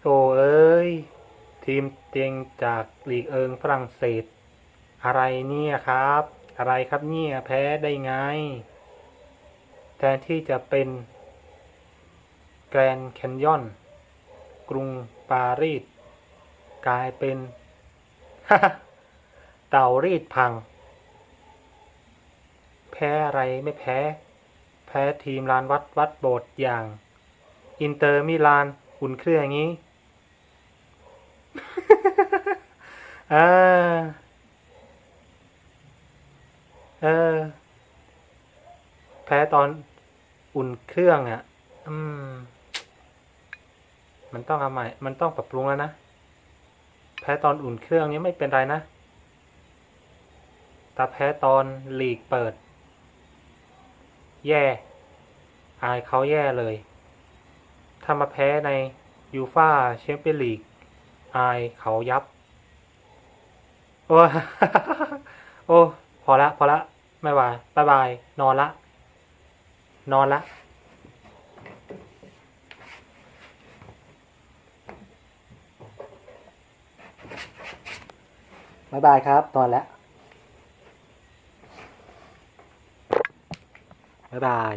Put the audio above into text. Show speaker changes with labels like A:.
A: โธ่เอ้ย ทีมเตียงจากลีกเอิงฝรั่งเศส อะไรเนี่ยครับ อะไรครับเนี่ยแพ้ได้ไง แทนที่จะเป็น แกรนแคนยอน กรุงปารีส กลายเป็น เต่ารีดพัง แพ้อะไรไม่แพ้ แพ้ทีมลานวัดวัดโบสถ์อย่าง อินเตอร์มิลานอุ่นเครื่องอย่างนี้เออเออ แพ้ตอนอุ่นเครื่องอะ่ะ อืม มันต้องเอาใหม่ มันต้องปรับปรุงแล้วนะ แพ้ตอนอุ่นเครื่องนี้ไม่เป็นไรนะ แต่แพ้ตอนลีกเปิด แย่ อายเขาแย่เลย ถ้ามาแพ้ในยูฟาแชมเปี้ยนลีก อายเขายับ โอ้ โอ้ พอละ พอละ ไม่ไหวบายบาย นอนละ นอนละบายบายครับ นอนแล้ว บายบาย